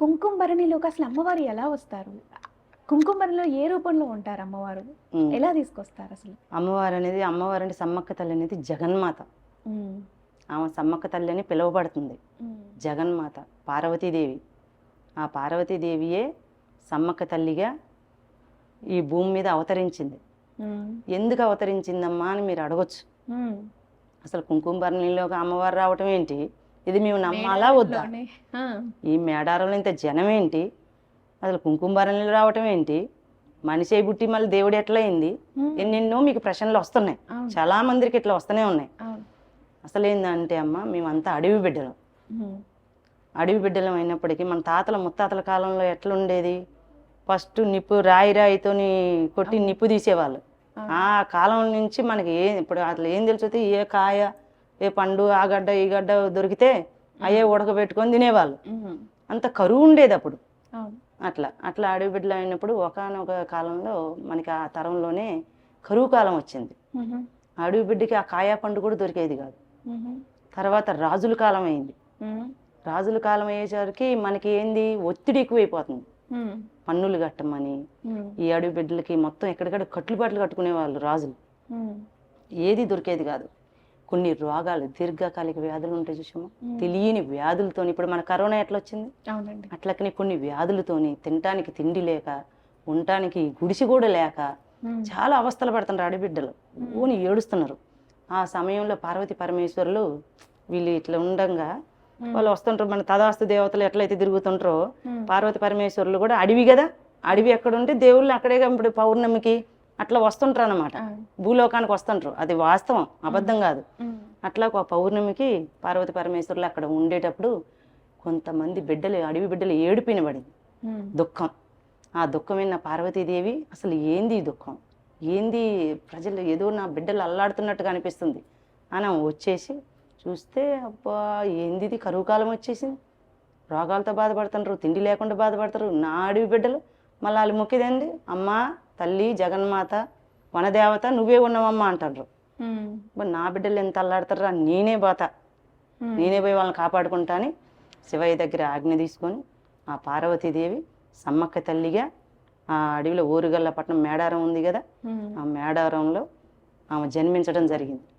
కుంకుమ భరణిలోకి అసలు అమ్మవారు ఎలా వస్తారు? కుంకుమ భరణిలో ఏ రూపంలో ఉంటారు అమ్మవారు. ఎలా తీసుకొస్తారు అసలు? అమ్మవారు అనేది అమ్మవారు అంటే సమ్మక్క తల్లి అనేది జగన్మాత. ఆమె సమ్మక్క తల్లి అని పిలువబడుతుంది. జగన్మాత పార్వతీదేవి. ఆ పార్వతీదేవియే సమ్మక్క తల్లిగా ఈ భూమి మీద అవతరించింది. ఎందుకు అవతరించిందమ్మా అని మీరు అడగొచ్చు. అసలు కుంకుమ భరణిలోకి అమ్మవారు రావటం ఏంటి? ఇది మేము నమ్మాలా వద్దా? ఈ మేడారంలో ఇంత జనం ఏంటి అసలు కుంకుమ భరణిలో రావటం ఏంటి? మనిషి పుట్టి మళ్ళీ దేవుడు ఎట్లా అయింది ఎన్నెన్నో మీకు ప్రశ్నలు వస్తున్నాయి. చాలా మందికి ఇట్లా వస్తూనే ఉన్నాయి. అసలు ఏంటంటే అమ్మ మేమంతా అడవి బిడ్డలం. అడవి బిడ్డలం అయినప్పటికీ మన తాతల ముత్తాతల కాలంలో ఎట్లా ఉండేది ఫస్ట్ నిప్పు రాయి రాయితోని కొట్టి నిప్పు తీసేవాళ్ళు. ఆ కాలం నుంచి మనకి ఏ ఇప్పుడు అసలు ఏం తెలుస్తుంది ఏ కాయ ఏ పండు ఆ గడ్డ ఈ గడ్డ దొరికితే అయ్యే ఉడకబెట్టుకొని తినేవాళ్ళు. అంత కరువు ఉండేది అప్పుడు. అట్లా అట్లా అడవి బిడ్డలు అయినప్పుడు ఒకనొక కాలంలో మనకి ఆ తరంలోనే కరువు కాలం వచ్చింది. అడవి బిడ్డకి ఆ కాయ పండు కూడా దొరికేది కాదు. తర్వాత రాజుల కాలం అయింది. రాజుల కాలం అయ్యేసరికి మనకి ఏంది? ఒత్తిడి ఎక్కువైపోతుంది. పన్నులు కట్టమని ఈ అడవి బిడ్డలకి మొత్తం ఎక్కడికక్కడ కట్టుబాట్లు కట్టుకునేవాళ్ళు రాజులు. ఉమ్, ఏది దొరికేది కాదు. కొన్ని రోగాలు దీర్ఘకాలిక వ్యాధులు ఉంటాయి చూసాము. తెలియని వ్యాధులతోని ఇప్పుడు మన కరోనా ఎట్లా వచ్చింది అట్లకని కొన్ని వ్యాధులతోని తినటానికి తిండి లేక ఉండటానికి గుడిసి కూడా లేక చాలా అవస్థలు పడుతున్నారు ఆడబిడ్డలు. ఊని ఏడుస్తున్నారు. ఆ సమయంలో పార్వతి పరమేశ్వరులు వీళ్ళు ఇట్లా ఉండంగా వాళ్ళు వస్తుంటారు మన తదాస్తు దేవతలు ఎట్లయితే తిరుగుతుంటారో పార్వతి పరమేశ్వరులు కూడా అడవి కదా అడవి ఎక్కడ ఉంటే దేవుళ్ళు అక్కడే ఇప్పుడు పౌర్ణమికి అట్లా వస్తుంటారు అనమాట భూలోకానికి వస్తుంటారు. అది వాస్తవం అబద్ధం కాదు. అట్లా ఒక పౌర్ణమికి పార్వతి పరమేశ్వరులు అక్కడ ఉండేటప్పుడు కొంతమంది బిడ్డలు అడవి బిడ్డలు ఏడుపు వినబడింది ఉమ్, దుఃఖం. ఆ దుఃఖం విన్న పార్వతీదేవి అసలు ఏంది ఈ దుఃఖం? ఏంది ప్రజలు ఏదో నా బిడ్డలు అల్లాడుతున్నట్టుగా అనిపిస్తుంది. అని వచ్చేసి చూస్తే అబ్బా ఏంది ఇది? కరువు కాలం వచ్చేసింది. రోగాలతో బాధపడుతుంటారు తిండి లేకుండా బాధపడతారు నా అడవి బిడ్డలు మళ్ళీ వాళ్ళు మొక్కిదేంది? అమ్మా తల్లి జగన్మాత వనదేవత నువ్వే ఉన్నావమ్మా అంటారు మరి నా బిడ్డలు ఎంత అల్లాడతారా నేనే పోతా ఉమ్, నేనే పోయి వాళ్ళని కాపాడుకుంటా అని శివయ్య దగ్గర ఆజ్ఞ తీసుకొని ఆ పార్వతీదేవి సమ్మక్క తల్లిగా ఆ అడవిలో ఊరుగల్ల పట్నం మేడారం ఉంది కదా. ఆ మేడారంలో ఆమె జన్మించడం జరిగింది.